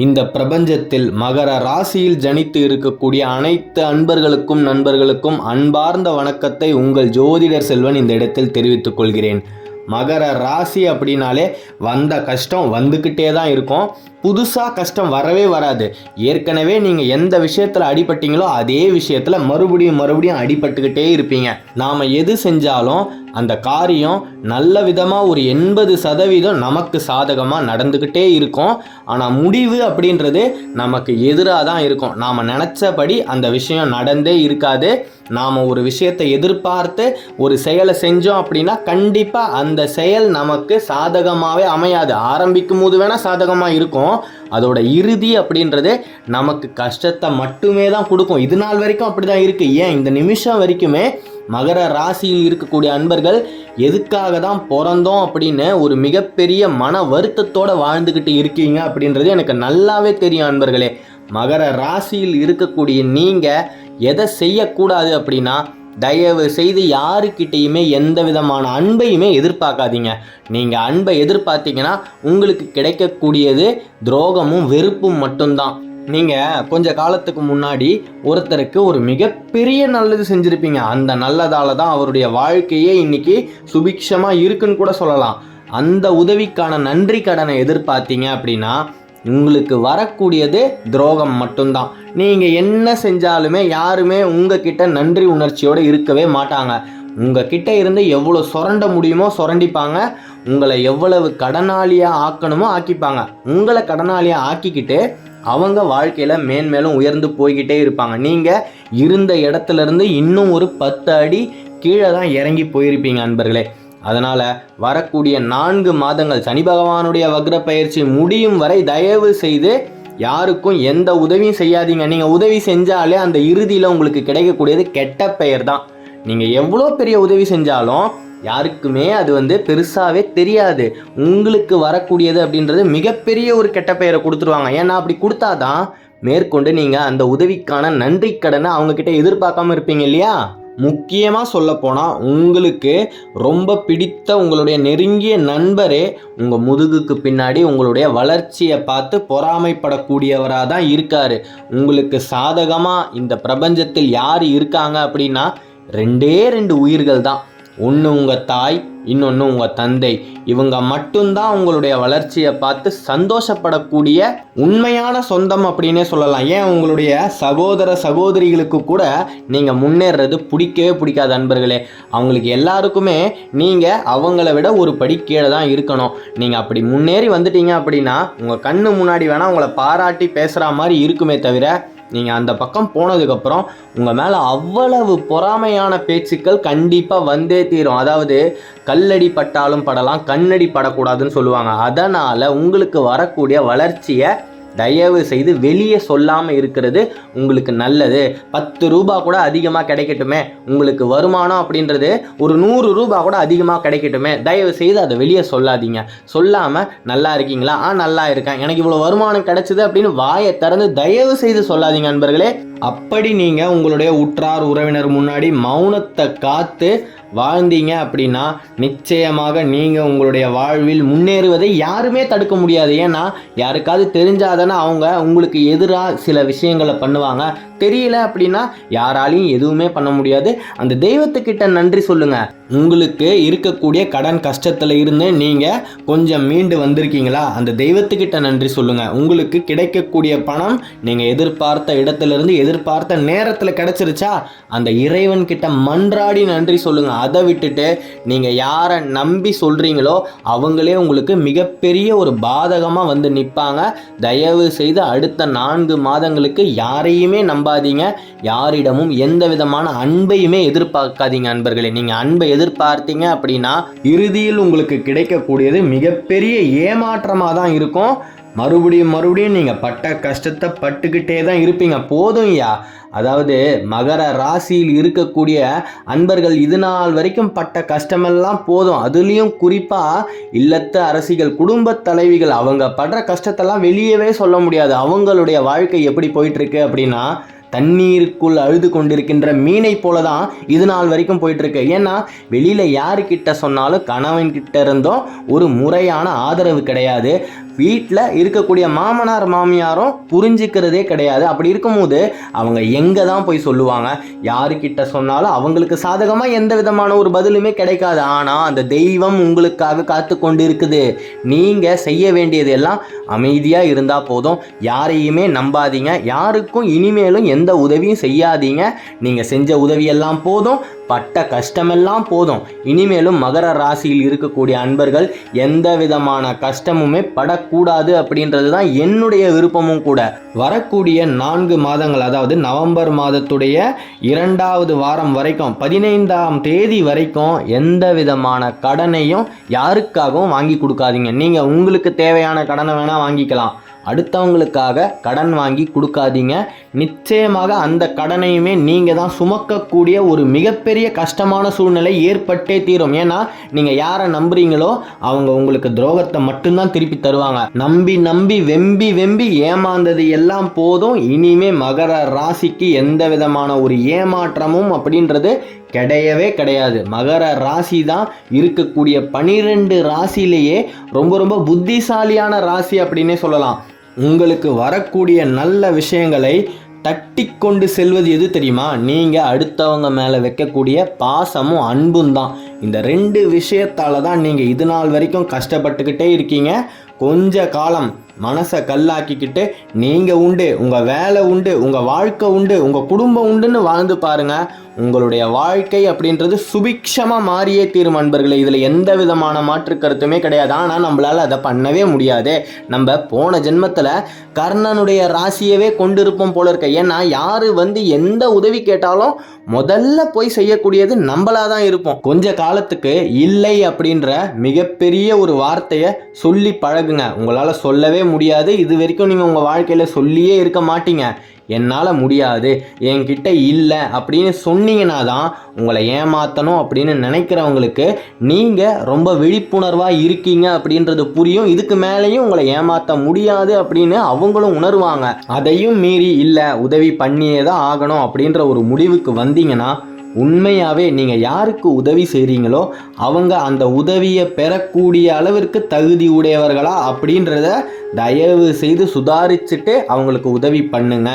இந்த பிரபஞ்சத்தில் மகர ராசியில் ஜனித்து இருக்கக்கூடிய அனைத்து அன்பர்களுக்கும் நண்பர்களுக்கும் அன்பார்ந்த வணக்கத்தை உங்கள் ஜோதிடர் செல்வன் இந்த இடத்தில் தெரிவித்துக் கொள்கிறேன். மகர ராசி அப்படின்னாலே வந்த கஷ்டம் வந்துக்கிட்டே தான் இருக்கும். புதுசாக கஷ்டம் வரவே வராது. ஏற்கனவே நீங்கள் எந்த விஷயத்தில் அடிபட்டீங்களோ அதே விஷயத்தில் மறுபடியும் மறுபடியும் அடிபட்டுக்கிட்டே இருப்பீங்க. நாம் எது செஞ்சாலும் அந்த காரியம் நல்ல விதமாக ஒரு எண்பது சதவீதம் நமக்கு சாதகமாக நடந்துக்கிட்டே இருக்கும். ஆனால் முடிவு அப்படின்றது நமக்கு எதிராக தான் இருக்கும். நாம் நினச்சபடி அந்த விஷயம் நடந்தே இருக்காது. நாம் ஒரு விஷயத்தை எதிர்பார்த்து ஒரு செயலை செஞ்சோம் அப்படின்னா கண்டிப்பாக அந்த செயல் நமக்கு சாதகமாகவே அமையாது. ஆரம்பிக்கும் போது வேணால் சாதகமாக இருக்கும். அதோட இறுதி அப்படின்றது நமக்கு கஷ்டத்தை மட்டுமே தான் கொடுக்கும். இது நாள் வரைக்கும் அப்படி தான் இருக்குது ஏன்? இந்த நிமிஷம் வரைக்குமே மகர ராசியில் இருக்கக்கூடிய அன்பர்கள் எதுக்காக தான் பிறந்தோம் அப்படின்னு ஒரு மிகப்பெரிய மன வருத்தத்தோடு வாழ்ந்துக்கிட்டு இருக்கீங்க அப்படின்றது எனக்கு நல்லாவே தெரியும் அன்பர்களே. மகர ராசியில் இருக்கக்கூடிய நீங்கள் எதை செய்யக்கூடாது அப்படின்னா தயவு செய்து யாருக்கிட்டேயுமே எந்த விதமான அன்பையுமே எதிர்பார்க்காதீங்க. நீங்கள் அன்பை எதிர்பார்த்தீங்கன்னா உங்களுக்கு கிடைக்கக்கூடியது துரோகமும் வெறுப்பும் மட்டும்தான். நீங்கள் கொஞ்ச காலத்துக்கு முன்னாடி ஒருத்தருக்கு ஒரு மிகப்பெரிய நல்லது செஞ்சுருப்பீங்க. அந்த நல்லதால தான் அவருடைய வாழ்க்கையே இன்றைக்கி சுபிக்ஷமாக இருக்குன்னு கூட சொல்லலாம். அந்த உதவிக்கான நன்றி கடனை எதிர்பார்த்தீங்க அப்படின்னா உங்களுக்கு வரக்கூடியது துரோகம் மட்டும்தான். நீங்கள் என்ன செஞ்சாலுமே யாருமே உங்ககிட்ட நன்றி உணர்ச்சியோடு இருக்கவே மாட்டாங்க. உங்கள் கிட்டே இருந்து எவ்வளோ சுரண்ட முடியுமோ சுரண்டிப்பாங்க. உங்களை எவ்வளவு கடனாளியாக ஆக்கணுமோ ஆக்கிப்பாங்க. உங்களை கடனாளியாக ஆக்கிக்கிட்டு அவங்க வாழ்க்கையில் மேன்மேலும் உயர்ந்து போய்கிட்டே இருப்பாங்க. நீங்கள் இருந்த இடத்துலேருந்து இன்னும் ஒரு பத்து அடி கீழே தான் இறங்கி போயிருப்பீங்க அன்பர்களே. அதனால் வரக்கூடிய நான்கு மாதங்கள் சனி பகவானுடைய வக்ர பயிற்சி முடியும் வரை தயவு செய்து யாருக்கும் எந்த உதவியும் செய்யாதீங்க. நீங்கள் உதவி செஞ்சாலே அந்த இறுதியில் உங்களுக்கு கிடைக்கக்கூடியது கெட்ட பெயர் தான். நீங்கள் எவ்வளோ பெரிய உதவி செஞ்சாலும் யாருக்குமே அது வந்து பெருசாகவே தெரியாது. உங்களுக்கு வரக்கூடியது அப்படின்றது மிகப்பெரிய ஒரு கெட்ட பெயரை கொடுத்துருவாங்க. ஏன்னா அப்படி கொடுத்தாதான் மேற்கொண்டு நீங்கள் அந்த உதவிக்கான நன்றி கடனை அவங்கக்கிட்ட எதிர்பார்க்காம இருப்பீங்க இல்லையா? முக்கியமாக சொல்லப்போனால் உங்களுக்கு ரொம்ப பிடித்த உங்களுடைய நெருங்கிய நண்பரே உங்கள் முதுகுக்கு பின்னாடி உங்களுடைய வளர்ச்சியை பார்த்து பொறாமைப்படக்கூடியவராக தான் இருக்கார். உங்களுக்கு சாதகமாக இந்த பிரபஞ்சத்தில் யார் இருக்காங்க அப்படின்னா ரெண்டே ரெண்டு உயிர்கள் தான் ஒன்று உங்கள் தாய் இன்னொன்று உங்கள் தந்தை. இவங்க மட்டும்தான் உங்களுடைய வளர்ச்சியை பார்த்து சந்தோஷப்படக்கூடிய உண்மையான சொந்தம் அப்படின்னே சொல்லலாம். ஏன் உங்களுடைய சகோதர சகோதரிகளுக்கு கூட நீங்கள் முன்னேறது பிடிக்கவே பிடிக்காது அன்பர்களே. அவங்களுக்கு எல்லாருக்குமே நீங்கள் அவங்கள விட ஒரு படி கீழே தான் இருக்கணும். நீங்கள் அப்படி முன்னேறி வந்துட்டீங்க அப்படின்னா உங்கள் கண்ணு முன்னாடி வேணால் உங்களை பாராட்டி பேசுகிற மாதிரி இருக்குமே தவிர நீங்கள் அந்த பக்கம் போனதுக்கப்புறம் உங்கள் மேலே அவ்வளவு பொறாமையான பேச்சுக்கள் கண்டிப்பாக வந்தே தீரும். அதாவது கல்லடி பட்டாலும் படலாம் கண்ணடி படக்கூடாதுன்னு சொல்லுவாங்க. அதனால் உங்களுக்கு வரக்கூடிய வளர்ச்சியை தயவு செய்து வெளியே சொல்லாமல் இருக்கிறது உங்களுக்கு நல்லது. பத்து ரூபா கூட அதிகமாக கிடைக்கட்டுமே. உங்களுக்கு வருமானம் அப்படின்றது ஒரு நூறு ரூபா கூட அதிகமாக கிடைக்கட்டுமே. தயவு செய்து அதை வெளியே சொல்லாதீங்க. சொல்லாமல் நல்லா இருக்கீங்களா? ஆ நல்லா இருக்கேன். எனக்கு இவ்வளோ வருமானம் கிடைச்சது அப்படின்னு வாயை திறந்து தயவு செய்து சொல்லாதீங்க நண்பர்களே. அப்படி நீங்கள் உங்களுடைய உற்றார் உறவினர் முன்னாடி மௌனத்தை காத்து வாழ்ந்தீங்க அப்படின்னா நிச்சயமாக நீங்கள் உங்களுடைய வாழ்வில் முன்னேறுவதை யாருமே தடுக்க முடியாது. ஏன்னா யாருக்காவது தெரிஞ்சாதானே அவங்க உங்களுக்கு எதிராக சில விஷயங்களை பண்ணுவாங்க. தெரியல அப்படின்னா யாராலையும் எதுவுமே பண்ண முடியாது. அந்த தெய்வத்துக்கிட்ட நன்றி சொல்லுங்க. உங்களுக்கு இருக்கக்கூடிய கடன் கஷ்டத்தில் இருந்து நீங்கள் கொஞ்சம் மீண்டு வந்திருக்கீங்களா? அந்த தெய்வத்துக்கிட்ட நன்றி சொல்லுங்க. உங்களுக்கு கிடைக்கக்கூடிய பணம் நீங்கள் எதிர்பார்த்த இடத்துலேருந்து எதிர்பார்த்த நேரத்தில் கிடைச்சிருச்சா? அந்த இறைவன் கிட்ட மன்றாடி நன்றி சொல்லுங்கள் அதை விட்டுட்டு நீங்கள் யாரை நம்பி சொல்கிறீங்களோ அவங்களே உங்களுக்கு மிகப்பெரிய ஒரு பாதகமாக வந்து நிற்பாங்க தயவு செய்து அடுத்த நான்கு மாதங்களுக்கு யாரையுமே நம்பாதீங்க. யாரிடமும் எந்த விதமான அன்பையுமே எதிர்பார்க்காதீங்க அன்பர்களே. நீங்கள் அன்பை எதிர்பார்த்தீங்க அப்படின்னா இறுதியில் உங்களுக்கு கிடைக்கக்கூடியது மிகப்பெரிய ஏமாற்றமாக தான் இருக்கும். மறுபடியும் மறுபடியும் நீங்கள் பட்ட கஷ்டத்தை பட்டுக்கிட்டே தான் இருப்பீங்க. போதும் ஐயா. அதாவது மகர ராசியில் இருக்கக்கூடிய அன்பர்கள் இது நாள் வரைக்கும் பட்ட கஷ்டமெல்லாம் போதும். அதுலேயும் குறிப்பாக இல்லத்த அரசிகள் குடும்பத் தலைவிகள் அவங்க படுற கஷ்டத்தெல்லாம் வெளியவே சொல்ல முடியாது. அவங்களுடைய வாழ்க்கை எப்படி போயிட்டுருக்கு அப்படின்னா தண்ணீருக்குள் அழுது கொண்டிருக்கின்ற மீனை போல தான் இது நாள் வரைக்கும் போயிட்டுருக்கு. ஏன்னா வெளியில் யாருக்கிட்ட சொன்னாலும் கணவன்கிட்ட இருந்தும் ஒரு முறையான ஆதரவு கிடையாது. வீட்டில் இருக்கக்கூடிய மாமனார் மாமியாரும் புரிஞ்சுக்கிறதே கிடையாது. அப்படி இருக்கும்போது அவங்க எங்கே தான் போய் சொல்லுவாங்க? யாருக்கிட்ட சொன்னாலும் அவங்களுக்கு சாதகமாக எந்த விதமான ஒரு பதிலுமே கிடைக்காது. ஆனால் அந்த தெய்வம் உங்களுக்காக காத்து கொண்டு இருக்குது நீங்கள் செய்ய வேண்டியது எல்லாம் அமைதியாக இருந்தால் போதும். யாரையுமே நம்பாதீங்க. யாருக்கும் இனிமேலும் எந்த உதவியும் செய்யாதீங்க. நீங்கள் செஞ்ச உதவியெல்லாம் போதும். பட்ட கஷ்டமெல்லாம் போதும். இனிமேலும் மகர ராசியில் இருக்கக்கூடிய அன்பர்கள் எந்த விதமான கஷ்டமுமே பட வரக்கூடாது அப்படின்றது தான் என்னுடைய விருப்பமும் கூட. வரக்கூடிய நான்கு மாதங்கள் அதாவது நவம்பர் மாதத்துடைய இரண்டாவது வாரம் வரைக்கும் பதினைந்தாம் தேதி வரைக்கும் எந்த விதமான கடனையும் யாருக்காகவும் வாங்கி கொடுக்காதீங்க. நீங்கள் உங்களுக்கு தேவையான கடனை வேணால் வாங்கிக்கலாம். அடுத்தவங்களுக்காக கடன் வாங்கி கொடுக்காதீங்க. நிச்சயமாக அந்த கடனையுமே நீங்கள் தான் சுமக்கக்கூடிய ஒரு மிகப்பெரிய கஷ்டமான சூழ்நிலை ஏற்பட்டே தீரும். ஏன்னா நீங்கள் யாரை நம்புறீங்களோ அவங்க உங்களுக்கு துரோகத்தை மட்டும்தான் திருப்பி தருவாங்க. நம்பி நம்பி வெம்பி வெம்பி ஏமாந்தது எல்லாம் போதும். இனிமே மகர ராசிக்கு எந்த விதமான ஒரு ஏமாற்றமும் அப்படின்றது கிடையவே கிடையாது. மகர ராசி தான் இருக்கக்கூடிய பனிரெண்டு ராசியிலேயே ரொம்ப ரொம்ப புத்திசாலியான ராசி அப்படின்னே சொல்லலாம். உங்களுக்கு வரக்கூடிய நல்ல விஷயங்களை தட்டி கொண்டு செல்வது எது தெரியுமா? நீங்கள் அடுத்தவங்க மேலே வைக்கக்கூடிய பாசமும் அன்பும் தான். இந்த ரெண்டு விஷயத்தால தான் நீங்கள் இது நாள் வரைக்கும் கஷ்டப்பட்டுக்கிட்டே இருக்கீங்க. கொஞ்ச காலம் மனசை கல்லாக்கிக்கிட்டு நீங்கள் உண்டு உங்கள் வேலை உண்டு உங்கள் வாழ்க்கை உண்டு உங்கள் குடும்பம் உண்டுன்னு வாழ்ந்து பாருங்கள் உங்களுடைய வாழ்க்கை அப்படின்றது சுபிக்ஷமாக மாறியே தீரும் அன்பர்களே. இதில் எந்த விதமான மாற்று கருத்துமே கிடையாது. ஆனால் நம்மளால் அதை பண்ணவே முடியாது. நம்ம போன ஜென்மத்தில் கர்ணனுடைய ராசியவே கொண்டிருப்போம் போல இருக்க. ஏன்னா யார் வந்து எந்த உதவி கேட்டாலும் முதல்ல போய் செய்யக்கூடியது நம்மளாக தான் இருப்போம். கொஞ்ச காலத்துக்கு இல்லை அப்படின்ற மிகப்பெரிய ஒரு வார்த்தையை சொல்லி பழகுங்க. உங்களால் சொல்லவே முடியாது. இது வரைக்கும் நீங்கள் உங்கள் வாழ்க்கையில் சொல்லியே இருக்க மாட்டீங்க. என்னால் முடியாது. என்கிட்ட இல்லை அப்படின்னு சொன்னீங்கன்னா தான் உங்களை ஏமாற்றணும் அப்படின்னு நினைக்கிறவங்களுக்கு நீங்கள் ரொம்ப விழிப்புணர்வாக இருக்கீங்க அப்படின்றது புரியும். இதுக்கு மேலேயும் உங்களை ஏமாற்ற முடியாது அப்படின்னு அவங்களும் உணர்வாங்க. அதையும் மீறி இல்லை உதவி பண்ணியே தான் ஆகணும் அப்படின்ற ஒரு முடிவுக்கு வந்தீங்கன்னா உண்மையாகவே நீங்கள் யாருக்கு உதவி செய்கிறீங்களோ அவங்க அந்த உதவியை பெறக்கூடிய அளவிற்கு தகுதி உடையவர்களா அப்படின்றத தயவு செய்து சுதாரிச்சுட்டு அவங்களுக்கு உதவி பண்ணுங்க.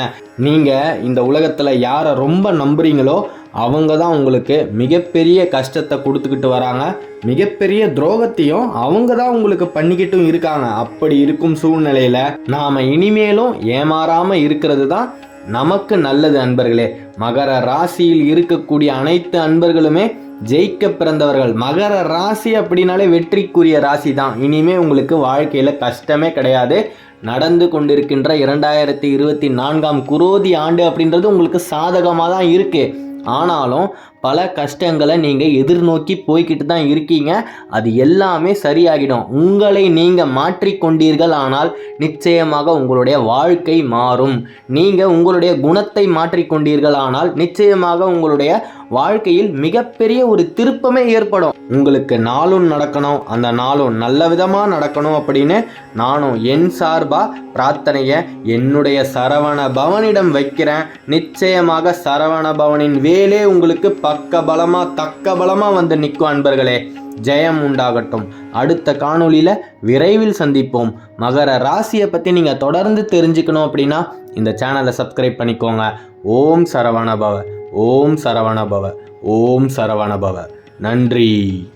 நீங்கள் இந்த உலகத்தில் யாரை ரொம்ப நம்புறீங்களோ அவங்க தான் உங்களுக்கு மிகப்பெரிய கஷ்டத்தை கொடுத்துக்கிட்டு வராங்க. மிகப்பெரிய துரோகத்தையும் அவங்க தான் உங்களுக்கு பண்ணிக்கிட்டும் இருக்காங்க. அப்படி இருக்கும் சூழ்நிலையில் நாம் இனிமேலும் ஏமாறாமல் இருக்கிறது தான் நமக்கு நல்லது அன்பர்களே. மகர ராசியில் இருக்கக்கூடிய அனைத்து அன்பர்களுமே ஜெயிக்க பிறந்தவர்கள். மகர ராசி அப்படின்னாலே வெற்றிக்குரிய ராசி தான் இனிமே உங்களுக்கு வாழ்க்கையில் கஷ்டமே கிடையாது. நடந்து கொண்டிருக்கின்ற இரண்டாயிரத்தி இருபத்தி நான்காம் குரோதி ஆண்டு அப்படின்றது உங்களுக்கு சாதகமாக தான் இருக்குது ஆனாலும் பல கஷ்டங்களை நீங்கள் எதிர்நோக்கி போய்கிட்டு தான் இருக்கீங்க. அது எல்லாமே சரியாகிடும். உங்களை நீங்கள் மாற்றிக்கொண்டீர்கள் ஆனால் நிச்சயமாக உங்களுடைய வாழ்க்கை மாறும். நீங்கள் உங்களுடைய குணத்தை மாற்றிக்கொண்டீர்கள் ஆனால் நிச்சயமாக உங்களுடைய வாழ்க்கையில் மிகப்பெரிய ஒரு திருப்பமே ஏற்படும். உங்களுக்கு நாளும் நடக்கணும். அந்த நாளும் நல்ல விதமாக நடக்கணும் அப்படின்னு நானும் என் சார்பாக பிரார்த்தனையை என்னுடைய சரவண பவனிடம் வைக்கிறேன். நிச்சயமாக சரவண பவனின் வேலே உங்களுக்கு பக்க பலமா தக்க பலமா வந்து நிற்கும் அன்பர்களே ஜெயம் உண்டாகட்டும். அடுத்த காணொளியில் விரைவில் சந்திப்போம். மகர ராசியை பற்றி நீங்கள் தொடர்ந்து தெரிஞ்சுக்கணும் அப்படின்னா இந்த சேனலை சப்ஸ்கிரைப் பண்ணிக்கோங்க. ஓம் சரவணபவ. ஓம் சரவணபவ. ஓம் சரவணபவ. நன்றி.